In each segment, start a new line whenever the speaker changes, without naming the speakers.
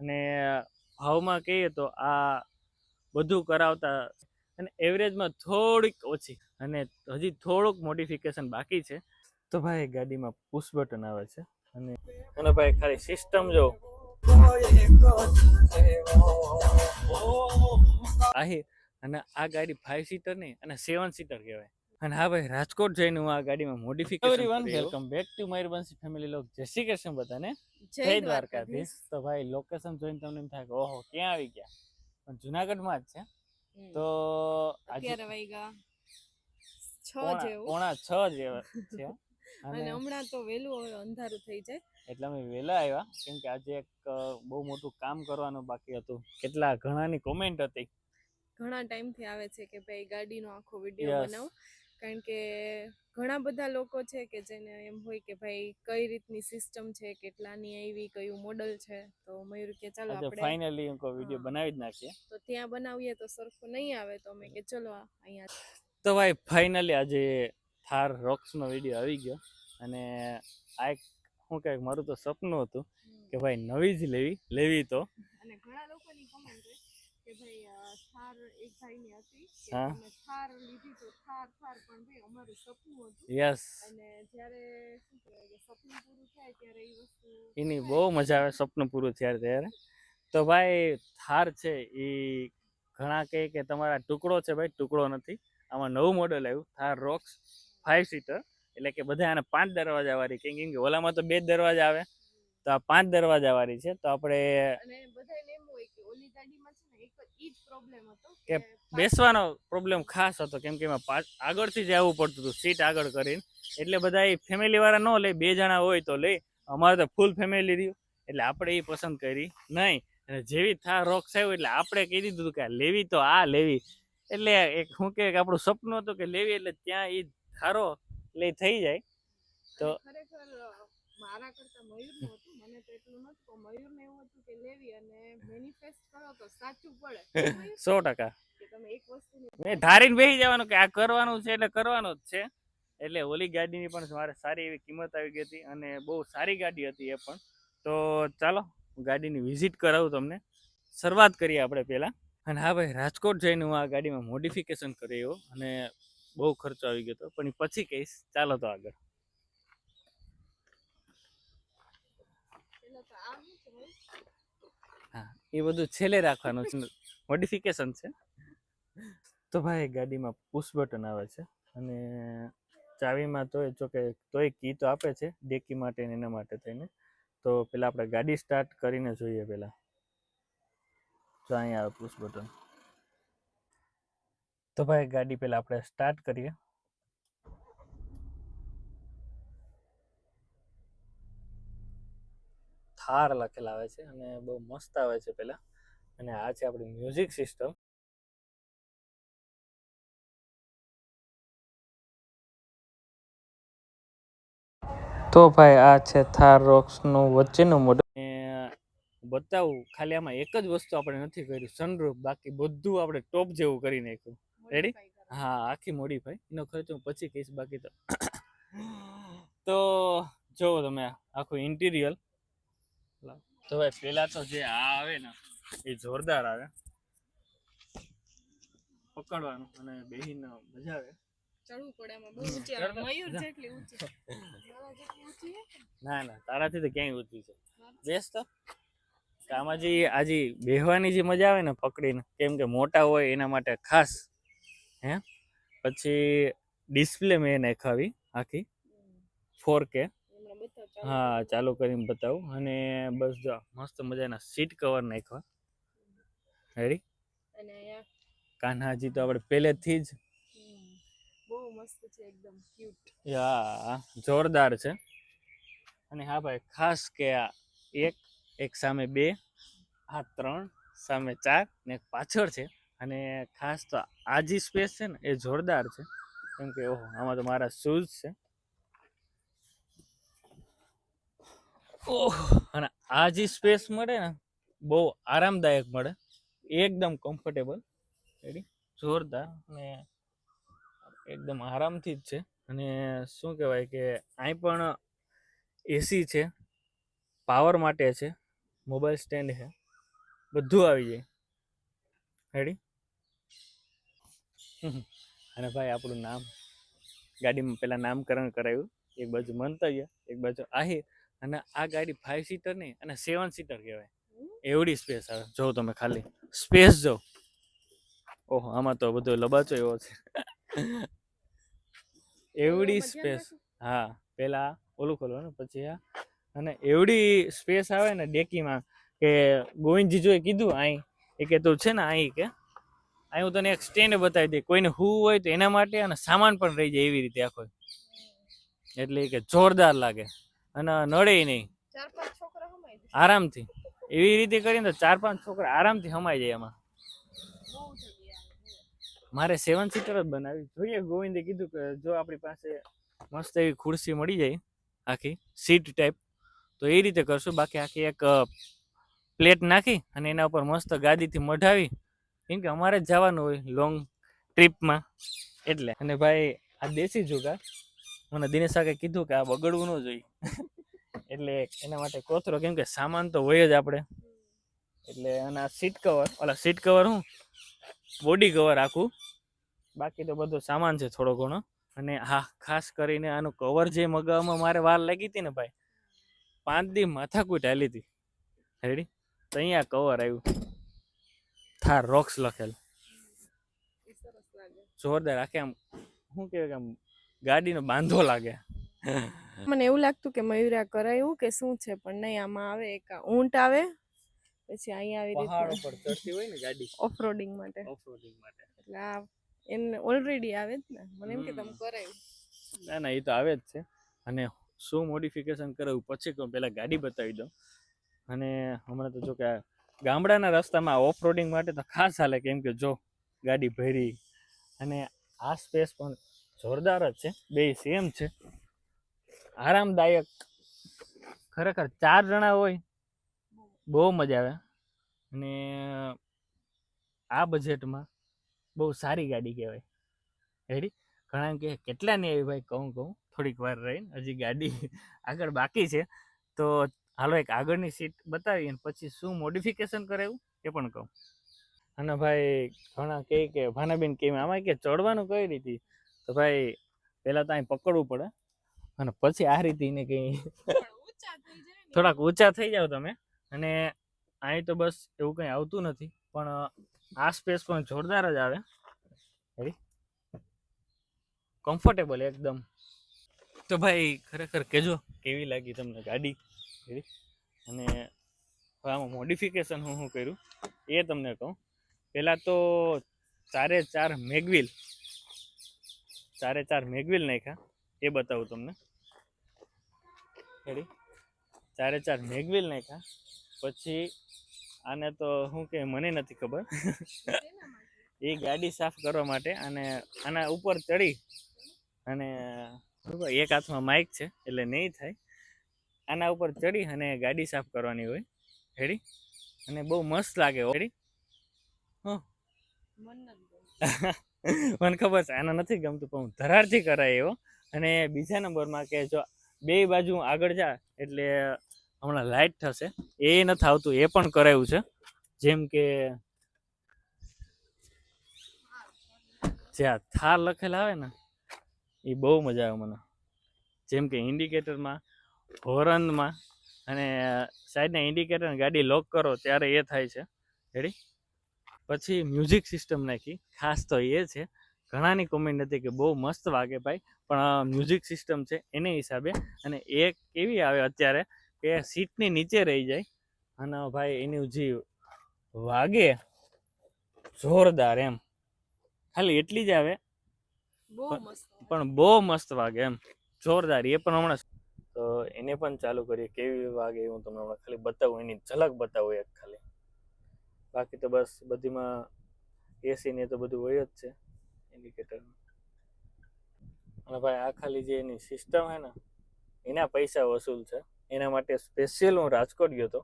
અને ભાવમાં કહીએ તો આ બધું કરાવતા અને એવરેજમાં થોડીક ઓછી અને હજી થોડુંક મોડિફિકેશન બાકી છે. તો ભાઈ ગાડીમાં પુશ બટન આવે છે અને અને ભાઈ ખાલી સિસ્ટમ જો. આહી અને આ ગાડી ફાઈવ સીટર નહીં અને સેવન સીટર કહેવાય. અને હા ભાઈ રાજકોટ જઈને હું આ ગાડીમાં modification everyone welcome back to Mayurbanshi family લોક. જય શ્રી કૃષ્ણ બધાને. જય દ્વારકાધીશ. તો ભાઈ લોકેશન જોઈને તમને એમ થાય કે ઓહો ક્યાં આવી ગયા? પણ જુનાગઢમાં જ છે. તો
અત્યારે વાગ્યા છ
પોણા
જેવું.
પોણા છ જેવા છે.
અને હમણાં તો વહેલું હવે અંધારું થઈ જાય.
એટલે અમે વહેલા આવ્યા કેમ કે આજે એક બહુ મોટું કામ કરવાનું બાકી હતું. કેટલા ઘણાની કોમેન્ટ હતી.
ઘણા ટાઈમથી આવે છે કે ભાઈ ગાડીનો આખો વીડિયો. બનાવો. કારણ કે ઘણા બધા લોકો છે કે જેને એમ હોય કે ભાઈ કઈ રીતની સિસ્ટમ છે કેટલાની આવી કયું મોડલ છે તો મયુર કે ચાલો આપણે
ફાઇનલી વીડિયો
વિડિયો
બનાવી જ નાખીએ.
તો ત્યાં બનાવીએ તો સરખું નહીં આવે તો અમે કે ચલો અહીંયા
તો ભાઈ ફાઇનલી આજે થાર રોક્સનો વીડિયો આવી ગયો અને આ એક હું કહે મારું તો સપનું હતું કે ભાઈ નવી જ લેવી લેવી તો.
અને ઘણા લોકોની કમેન્ટ કે ભાઈ થાર એક ભાઈની હતી કે. થાર લીધી તો થાર થાર પણ ભાઈ અમારું સપનું હતું.
યસ.
અને જ્યારે શું કહેવાય સપનું પૂરું થાય ત્યારે એ વસ્તુ
એની બહુ મજા આવે સપનું પૂરું થયા ત્યારે. તો ભાઈ થાર છે એ ઘણા કહે કે તમારા ટુકડો છે ભાઈ ટુકડો નથી. આમાં નવું મોડલ આવ્યું થાર રોક્સ ફાઇવ સીટર એટલે કે બધા આને પાંચ દરવાજા વાળી કેમ કેમ કે ઓલામાં તો બે જ દરવાજા આવે. તો આ પાંચ દરવાજા વાળી છે તો આપણે
ઈ જ પ્રોબ્લેમ હતો
કે બેસવાનો પ્રોબ્લેમ ખાસ હતો કેમ કે એમાં આગળથી જ આવવું પડતું હતું સીટ આગળ કરીને. એટલે બધા એ ફેમિલી વાળા ન લે બે જણા હોય તો લે. અમારે તો ફૂલ ફેમિલી રહ્યું. એટલે આપણે એ પસંદ કરી નહીં. અને જેવી થાર રોક્સ આવ્યું એટલે આપણે કહી દીધું હતું કે લેવી તો આ લેવી. એટલે એક હું કે આપણું સપનું હતું કે લેવી એટલે ત્યાં એ ધારો એટલે થઈ જાય. તો
ખરેખર મારા કરતા મયુર મને તો એટલું નતું પણ મયુરને એવું હતું કે લેવી અને મેનિફેસ્ટ કરો તો સાચું પડે.
સો ટકા.
તમે એક વસ્તુની
મેં ધારીને બેસી જવાનું કે આ કરવાનું છે એટલે કરવાનું જ છે. એટલે ઓલી ગાડીની પણ મારે સારી એવી કિંમત આવી ગઈ હતી અને બહુ સારી ગાડી હતી એ પણ. તો ચાલો ગાડીની વિઝિટ કરાવું તમને. શરૂઆત કરીએ આપણે પહેલાં. અને હા ભાઈ રાજકોટ જઈને હું આ ગાડીમાં મોડિફિકેશન કર્યો અને બહુ ખર્ચો આવી ગયો હતો. પણ પછી કહીશ. ચાલો તો આગળ
પેલા તો આ શું છે મયુર?
હા એ બધું છેલ્લે રાખવાનું છે. મોડિફિકેશન છે. તો ભાઈ ગાડીમાં પુશ બટન આવે છે અને ચાવીમાં તોય જો કે તોય કી તો આપે છે ડેકી માટે એના માટે થઈને. તો પેલા આપણે ગાડી સ્ટાર્ટ કરીને જોઈએ પેલા. તો અહીંયા આવે પુશ બટન તો ભાઈ ગાડી પેલા આપણે સ્ટાર્ટ કરીએ. થાર લખેલા આવે છે અને બહુ મસ્ત આવે છે પેલા. અને આ છે આપણી મ્યુઝિક સિસ્ટમ. તો ભાઈ આ છે થાર રોક્સનું વચ્ચેનું મોડલ બતાવું ખાલી આમાં એક જ વસ્તુ આપણે નથી કર્યું સનરૂફ બાકી બધું આપણે ટોપ જેવું કરી નાખ્યું.
રેડી
હા આખી મોડીફાઈ એનો ખર્ચો હું પછી કહીશ બાકી તો. તો જો તમે આખું ઇન્ટિરિયર તો ભાઈ પેલા તો જે આ આવે ને એ જોરદાર આવે. પકડવાનું અને બેહીને મજા આવે.
ચડવું પડે એમાં. બહુ ઊંચી મયુર જેટલી ઊંચી. મારા જેટલી ઊંચી હે?
ના ના તારાથી તો ક્યાંય ઊંચી છે. બેસ તો. આમાં જે આજે બેહવાની જે મજા આવે ને પકડીને કેમ કે મોટા હોય એના માટે ખાસ હે? પછી ડિસ્પ્લે મેં નાખાવી આખી. ફોર કે. હા ચાલુ કરીને બતાવું. અને બસ જો મસ્ત મજાના સીટ કવર નાખ્યા. રેડી
અને
કાન્હાજી તો આપણે પહેલેથી જ
બહુ મસ્ત છે એકદમ ક્યુટ
યા જોરદાર છે. અને હા ભાઈ ખાસ કે આ એક એક સામે બે આ ત્રણ સામે ચાર ને એક પાછળ છે. અને ખાસ તો આ જે સ્પેસ છે ને એ જોરદાર છે. કેમ કે ઓહો આમાં તો મારા શૂઝ છે. ઓહ, અને આ જે સ્પેસ મળે ને, બહુ આરામદાયક મળે. એકદમ કમ્ફર્ટેબલ રેડી જોરદાર અને એકદમ આરામથી જ છે. અને શું કહેવાય કે, અહીં પણ એસી છે પાવર માટે છે મોબાઈલ સ્ટેન્ડ છે. બધું આવી જાય. રેડી અને ભાઈ, આપણું નામ. ગાડીમાં પહેલાં નામકરણ કરાવ્યું એક બાજુ મંતવ્ય, એક બાજુ આહિર. અને આ ગાડી ફાઈવ સીટર નહીં અને સેવન સીટર કહેવાય. એવડી સ્પેસ આવે. જો તમે ખાલી સ્પેસ જો. ઓહો આમાં તો બધો લબાચો એવો છે. એવડી સ્પેસ હા પેલા ઓલું ખોલવાનું પછી આ. અને એવડી સ્પેસ આવે ને ડેકીમાં કે ગોવિંદજીજોએ કીધું અહીં એ કે તું છે ને અહીં કે અહીં હું તને એક સ્ટેન્ડ બતાવી દઈ કોઈને હું હોય તો એના માટે અને સામાન પણ રહી જાય એવી રીતે આખો. એટલે કે જોરદાર લાગે. અને નડે નહીં. આરામથી. એવી રીતે કરીને તો ચાર પાંચ છોકરા આરામથી હમાઈ જાય એમાં. મારે સેવન સીટર જ બનાવી. જોઈએ ગોવિંદે કીધું કે જો આપણી પાસે મસ્ત એવી ખુરશી મળી જાય આખી સીટ ટાઈપ તો એ રીતે કરશું. બાકી આખી એક પ્લેટ નાખી અને એના ઉપર મસ્ત ગાદીથી મઢાવી. કેમ કે અમારે જ જવાનું હોય લોંગ ટ્રીપમાં એટલે. અને ભાઈ આ દેશી જુગાર. મને દિનેશ કાકે કીધું કે આ બગડવું ન જોઈએ. એટલે એના માટે કોથરો કેમ કે સામાન તો હોય જ આપણે. એટલે અને સીટ કવર ઓલા સીટ કવર હું બોડી કવર આખું. બાકી તો બધો સામાન છે થોડો ઘણો. અને હા ખાસ કરીને આનું કવર જે મગાવવામાં મારે વાર લાગી હતી ને ભાઈ પાંચ દી માથાકૂટ હાલી હતી. રેડી તો અહીંયા કવર આવ્યું. થાર રોક્સ લખેલ. જોરદાર આખે આમ શું કહેવાય કે આમ ગાડીનો બાંધો લાગે.
મને એવું લાગતું કે મયુરા કરાયું કે શું છે પણ નહીં આમાં આવે એક ઊંટ આવે પછી અહીંયા આવી
પહાડ ઉપર ચડતી હોય ને ગાડી.
ઓફરોડિંગ માટે.
ઓફરોડિંગ માટે.
એટલે આ એને ઓલરેડી આવે જ ને. મને એમ કે તમે. કરાયું.
ના ના એ તો આવે જ છે. અને શું મોડિફિકેશન કરાવું? પછી કહું પહેલાં ગાડી બતાવી દઉં. અને હમણાં તો જો કે ગામડાના રસ્તામાં ઓફ રોડિંગ માટે તો ખાસ હાલે કેમ કે જો ગાડી ભરી અને આ સ્પેસ પણ જોરદાર જ છે. બે સેમ છે. આરામદાયક. ખરેખર ચાર જણા હોય, બહુ મજા આવે. અને આ બજેટમાં બહુ સારી ગાડી કહેવાય. રેડી ઘણા કે નહીં આવી ભાઈ કહું કહું, થોડીક વાર રહીને હજી ગાડી આગળ બાકી છે. તો હાલો એક આગળની સીટ બતાવી અને પછી શું મોડિફિકેશન કરાવ્યું એ પણ કહું. અને ભાઈ ઘણા કહે કે, ભાનાબેન, કેમ આમાં કે ચડવાનું કઈ રીતે? તો ભાઈ પહેલાં તો અહીં પકડવું પડે. અને પછી આ રીતે એને થોડાક ઊંચા થઈ જાવ તમે. અને અહીં તો બસ એવું કંઈ આવતું નથી. પણ આ સ્પેસ પણ જોરદાર જ આવે. કમ્ફર્ટેબલ એકદમ. તો ભાઈ, ખરેખર કહેજો, કેવી લાગી તમને ગાડી? અને આમાં મોડિફિકેશન હું શું કર્યું? એ તમને કહું. પહેલાં તો ચારે ચાર મેગવિલ ચારે ચાર મેગવિલ નાખ્યા. એ બતાવું તમને. ખેડી ચારે ચાર મેગવિલ નાખ્યા. પછી આને તો શું કે, મને નથી ખબર. એ ગાડી સાફ કરવા માટે અને આના ઉપર ચડી અને એક હાથમાં માઇક છે, એટલે નહીં થાય. આના ઉપર ચડી અને ગાડી સાફ કરવાની હોય. હેડી અને બહુ મસ્ત લાગે
હેડી ગમતું.
મને ખબર છે, આના નથી ગમતું, પણ હું ધરારથી કરાય એવો. અને બીજા નંબરમાં કે જો બે બાજુ આગળ જા, એટલે હમણાં લાઇટ થશે. એ નથી આવતું, એ પણ કરાયું છે. જેમ કે જ્યાં થાર લખેલા આવે ને, એ બહુ મજા આવે મને. જેમ કે ઇન્ડિકેટરમાં હોરનમાં, અને સાઈડના ઇન્ડિકેટર ગાડી લોક કરો, ત્યારે એ થાય છે. રેડી પછી મ્યુઝિક સિસ્ટમ નાખી. ખાસ તો એ છે. ઘણાની કોમેન્ટ હતી કે બહુ મસ્ત વાગે ભાઈ પણ મ્યુઝિક સિસ્ટમ છે એને હિસાબે. અને એક એવી આવે અત્યારે કે સીટની નીચે રહી જાય. અને ભાઈ એનું જે વાગે જોરદાર એમ. ખાલી એટલી જ આવે.
બહુ
પણ-
મસ્ત
પણ બહુ મસ્ત વાગે એમ. જોરદાર. એ પણ હમણાં તો એને પણ ચાલુ કરીએ. કેવી વાગે હું તમને હમણાં ખાલી બતાવું. એની ઝલક બતાવું એક ખાલી. બાકી તો બસ બધીમાં એસી ને તો બધું હોય જ છે ઇન્ડિકેટર અને ભાઈ આ ખાલી જે એની સિસ્ટમ હે ને, એના પૈસા વસૂલ છે. એના માટે સ્પેશિયલ હું રાજકોટ ગયો હતો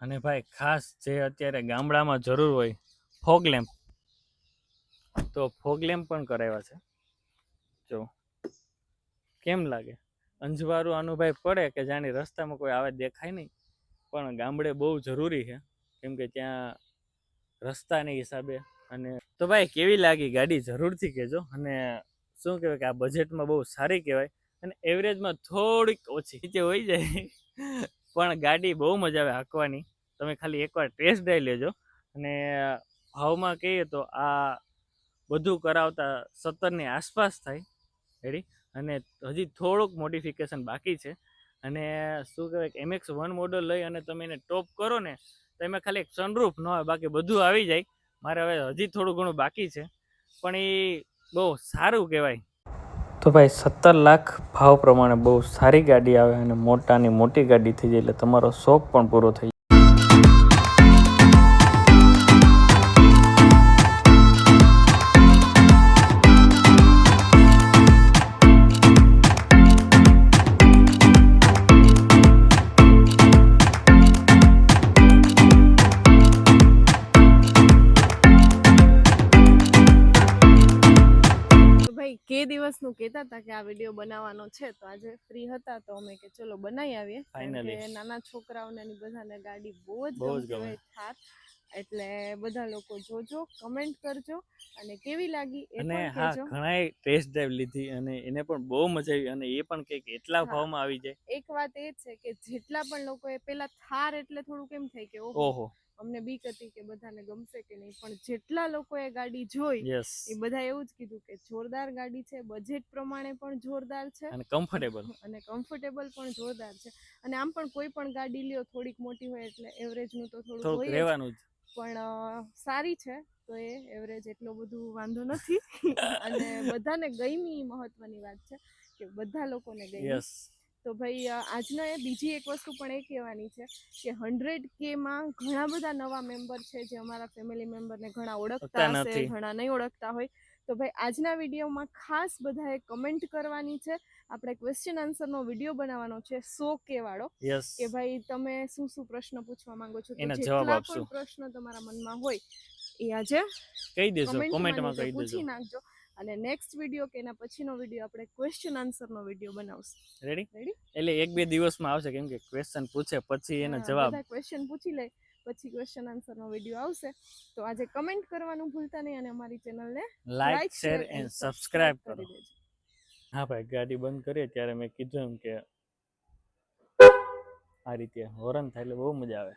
અને ભાઈ ખાસ જે અત્યારે ગામડામાં જરૂર હોય, ફોગ લેમ્પ. તો ફોગ લેમ્પ પણ કરાવ્યા છે. જો, કેમ લાગે? અંજવાળું આનું ભાઈ પડે કે જાણી રસ્તામાં કોઈ આવે દેખાય નહીં, પણ ગામડે બહુ જરૂરી છે. કેમ કે ત્યાં રસ્તાની હિસાબે અને તો ભાઈ કેવી લાગી ગાડી? જરૂરથી કહેજો. અને શું કહેવાય કે આ બજેટમાં બહુ સારી કહેવાય. અને એવરેજમાં થોડીક ઓછી જે હોઈ જાય પણ ગાડી બહુ મજા આવે હાંકવાની. તમે ખાલી એકવાર ટેસ્ટ ડ્રાઈવ લેજો. અને ભાવમાં કહીએ તો આ બધું કરાવતા સત્તરની આસપાસ થાય. રેડી અને હજી થોડુંક મોડિફિકેશન બાકી છે. અને, શું કહેવાય એમએક્સ વન મોડલ લઈ અને તમે એને ટોપ કરો ને, તો એમાં ખાલી એક સનરૂફ ન હોય, બાકી બધું આવી જાય. મારે હવે હજી થોડું ઘણું બાકી છે. પણ એ બહુ સારું કહેવાય. તો ભાઈ સત્તર લાખ ભાવ પ્રમાણે બહુ સારી ગાડી આવે અને મોટાની મોટી ગાડી થઈ જાય એટલે તમારો શોખ પણ પૂરો થઈ
કહેતા હતા કે આ વીડિયો બનાવવાનો છે તો આજે ફ્રી હતા તો અમે કે ચલો બનાવી આવીએ. કે નાના છોકરાઓને બધાને ગાડી બહુ જ
ગમે.
થાર. એટલે બધા લોકો જોજો કમેન્ટ કરજો અને કેવી લાગી એ
અને હા ઘણાએ ટેસ્ટ ડ્રાઈવ લીધી અને એને પણ બહુ મજા આવી અને એ પણ કંઈક એટલા. ભાવમાં આવી જાય.
એક વાત એ છે કે જેટલા પણ લોકોએ પેલા થાર એટલે થોડું કેમ થાય કે ઓહો. અમને બીક હતી કે બધાને ગમશે કે નહીં પણ જેટલા લોકોએ ગાડી જોઈ એ બધા એવું જ કીધું કે જોરદાર ગાડી છે બજેટ પ્રમાણે પણ જોરદાર છે
અને કમ્ફર્ટેબલ
અને કમ્ફર્ટેબલ પણ જોરદાર છે. અને આમ પણ કોઈ પણ ગાડી લ્યો થોડીક મોટી હોય એટલે એવરેજનું તો થોડું હોય
રહેવાનું જ.
પણ સારી છે તો એ એવરેજ એટલો બધું વાંધો નથી. અને બધાને ગઈમી મહત્વની વાત છે કે બધા લોકોને
યસ
તો ભાઈ આજનો એ બીજી એક વસ્તુ પણ એ કહેવાની છે કે હંડ્રેડ કેમાં ઘણા બધા નવા મેમ્બર છે જે અમારા ફેમિલી મેમ્બરને ઘણા ઓળખતા હશે ઘણા નહીં ઓળખતા હોય. તો ભાઈ આજના વિડીયોમાં ખાસ બધાએ કમેન્ટ કરવાની છે. આપણે ક્વેશ્ચન આન્સરનો વીડિયો બનાવવાનો છે સો કે વાળો. કે ભાઈ તમે શું શું પ્રશ્ન પૂછવા માંગો છો? જેટલા
આપશું.
પણ પ્રશ્ન તમારા મનમાં હોય એ આજે
કહી દેજો
કમેન્ટમાં
કહી
પૂછી
દેજો.
નાખજો. અને નેક્સ્ટ વીડિયો કે એના પછીનો વીડિયો આપણે ક્વેશ્ચન આન્સરનો વીડિયો બનાવશું.
રેડી
રેડી
એટલે એક બે દિવસમાં આવશે કેમ કે ક્વેશ્ચન પૂછે પછી એના જવાબ.
ક્વેશ્ચન પૂછી લે પછી ક્વેશ્ચન આન્સરનો વીડિયો આવશે. તો આજે કમેન્ટ કરવાનું ભૂલતા નહીં અને અમારી ચેનલને
લાઈક શેર એન્ડ સબસ્ક્રાઇબ
કરો. દેજો.
હા ભાઈ ગાડી બંધ કરીએ ત્યારે મેં કીધું એમ કે આ રીતે હોરન થાય એટલે બહુ મજા આવે.